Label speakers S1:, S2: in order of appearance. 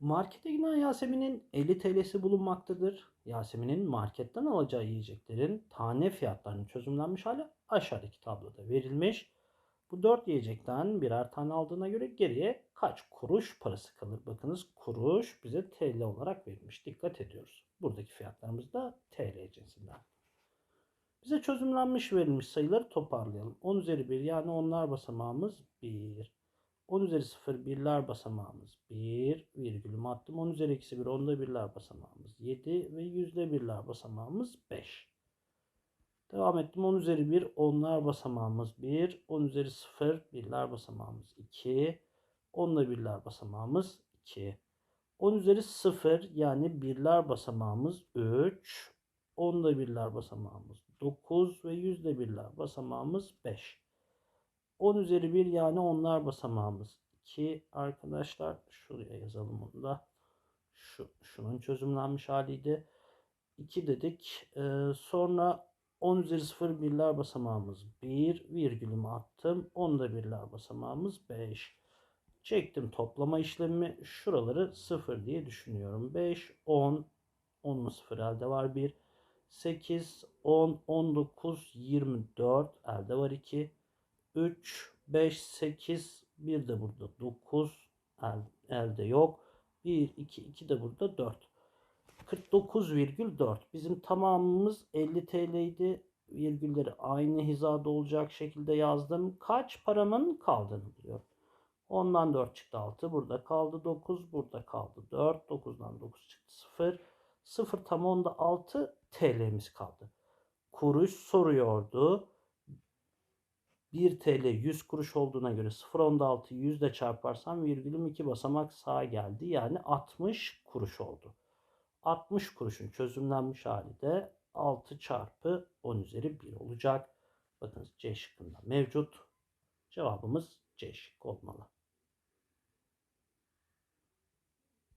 S1: Markete giden Yasemin'in 50 TL'si bulunmaktadır. Yasemin'in marketten alacağı yiyeceklerin tane fiyatlarının çözümlenmiş hali aşağıdaki tabloda verilmiş. Bu 4 yiyecekten birer tane aldığına göre geriye kaç kuruş parası kalır? Bakınız kuruş bize TL olarak verilmiş. Dikkat ediyoruz. Buradaki fiyatlarımız da TL cinsinden. Bize çözümlenmiş verilmiş sayıları toparlayalım. 10 üzeri 1 yani onlar basamağımız 1. 10 üzeri 0 birler basamağımız 1 virgülümü attım. 10 üzeri eksi 1 onda birler basamağımız 7 ve yüzde birler basamağımız 5. Devam ettim. 10 üzeri 1 onlar basamağımız 1. 10 üzeri 0 birler basamağımız 2. Onda birler basamağımız 2. 10 üzeri 0 yani birler basamağımız 3. Onda birler basamağımız 9 ve yüzde birler basamağımız 5. 10 üzeri 1 yani onlar basamağımız 2 arkadaşlar. Şuraya yazalım onu da. Şu, şunun çözümlenmiş haliydi. 2 dedik. Ee, sonra 10 üzeri 0 birler basamağımız 1 virgülümü attım. 10 da birler basamağımız 5. Çektim toplama işlemi. Şuraları 0 diye düşünüyorum. 5, 10, 10 0 elde var 1. 8, 10, 19, 24 elde var 2. 3, 5, 8, 1 de burada 9 el, elde yok. 1, 2, 2 de burada 4. 49,4. Bizim tamamımız 50 TL idi. Virgülleri aynı hizada olacak şekilde yazdım. Kaç paramın kaldığını diyor. Ondan 4 çıktı 6. Burada kaldı 9. Burada kaldı 4. 9'dan 9 çıktı 0. 0 tam onda 6 TL'miz kaldı. Kuruş soruyordu. 1 TL 100 kuruş olduğuna göre 0.6 100 de çarparsam virgülüm 2 basamak sağa geldi. Yani 60 kuruş oldu. 60 kuruşun çözümlenmiş hali de 6 çarpı 10 üzeri 1 olacak. Bakınız C şıkkında mevcut. Cevabımız C şıkkı olmalı.